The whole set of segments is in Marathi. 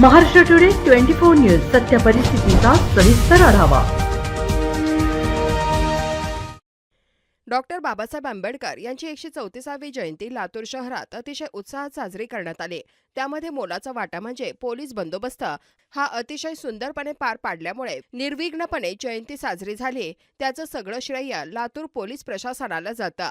Maharashtra today twenty four news सत्य परिस्थितीचा सविस्तर आढावा. डॉक्टर बाबासाहेब आंबेडकर यांची एकशे चौतीसावी जयंती लातूर शहरात अतिशय उत्साहात साजरी करण्यात आली. त्यामध्ये मोलाचा वाटा म्हणजे पोलीस बंदोबस्त हा अतिशय सुंदरपणे पार पाडल्यामुळे निर्विघ्नपणे जयंती साजरी झाली. त्याचं सगळं श्रेय लातूर पोलीस प्रशासनाला जातं.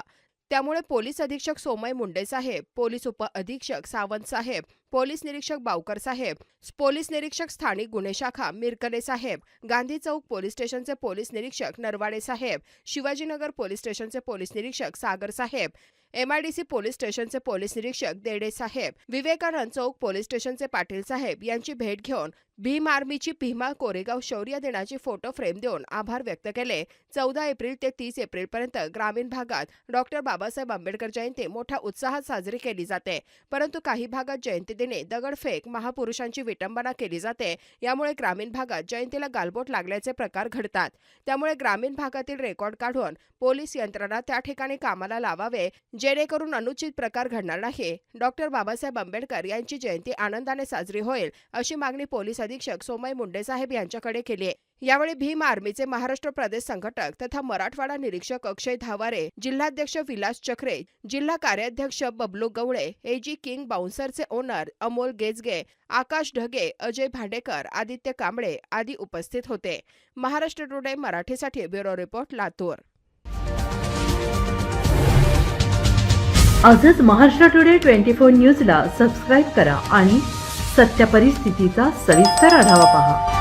त्यामुळे पोलीस अधीक्षक सोमय मुंडे साहेब पोलीस उप अधीक्षक सावंत साहेब पोलीस निरीक्षक बावकर साहेब पोलीस निरीक्षक स्थानिक गुन्हे शाखा मिरकले साहेब गांधी चौक पोलीस स्टेशनचे पोलीस निरीक्षक नरवाडे साहेब शिवाजीनगर पोलीस स्टेशनचे पोलीस निरीक्षक सागर साहेब एमआयडीसी पोलीस स्टेशनचे पोलीस निरीक्षक देडे साहेब विवेकानंद चौक पोलीस स्टेशनचे पाटील साहेब यांची भेट घेऊन भीम आर्मीची भीमा कोरेगाव शौर्य दिनाची फोटो फ्रेम देऊन आभार व्यक्त केले. चौदा एप्रिल ते तीस एप्रिलपर्यंत ग्रामीण भागात डॉक्टर बाबासाहेब आंबेडकर जयंती मोठ्या उत्साहात साजरी केली जाते. परंतु काही भागात जयंती दिनी दगडफेक महापुरुषांची विटंबना केली जाते. यामुळे ग्रामीण भागात जयंतीला गालबोट लागल्याचे प्रकार घडतात. त्यामुळे ग्रामीण भागातील रेकॉर्ड काढून पोलीस यंत्रणा त्या ठिकाणी कामाला लावावे जेणेकरून अनुचित प्रकार घडणार नाही. डॉक्टर बाबासाहेब आंबेडकर यांची जयंती आनंदाने साजरी होईल अशी मागणी पोलीस अधीक्षक सोमय मुंडेसाहेब यांच्याकडे केली आहे. यावेळी भीम आर्मीचे महाराष्ट्र प्रदेश संघटक तथा मराठवाडा निरीक्षक अक्षय धावारे जिल्हाध्यक्ष विलास चक्रे जिल्हा कार्याध्यक्ष बबलू गवळे एजी किंग बाउन्सरचे ओनर अमोल गेजगे आकाश ढगे अजय भांडेकर आदित्य कांबळे आदी उपस्थित होते. महाराष्ट्र टुडे मराठीसाठी ब्युरो रिपोर्ट लातूर. आजच महाराष्ट्र टुडे ट्वेंटी फोर न्यूजला सबस्क्राईब करा आणि सत्य परिस्थितीचा सविस्तर आढावा पहा.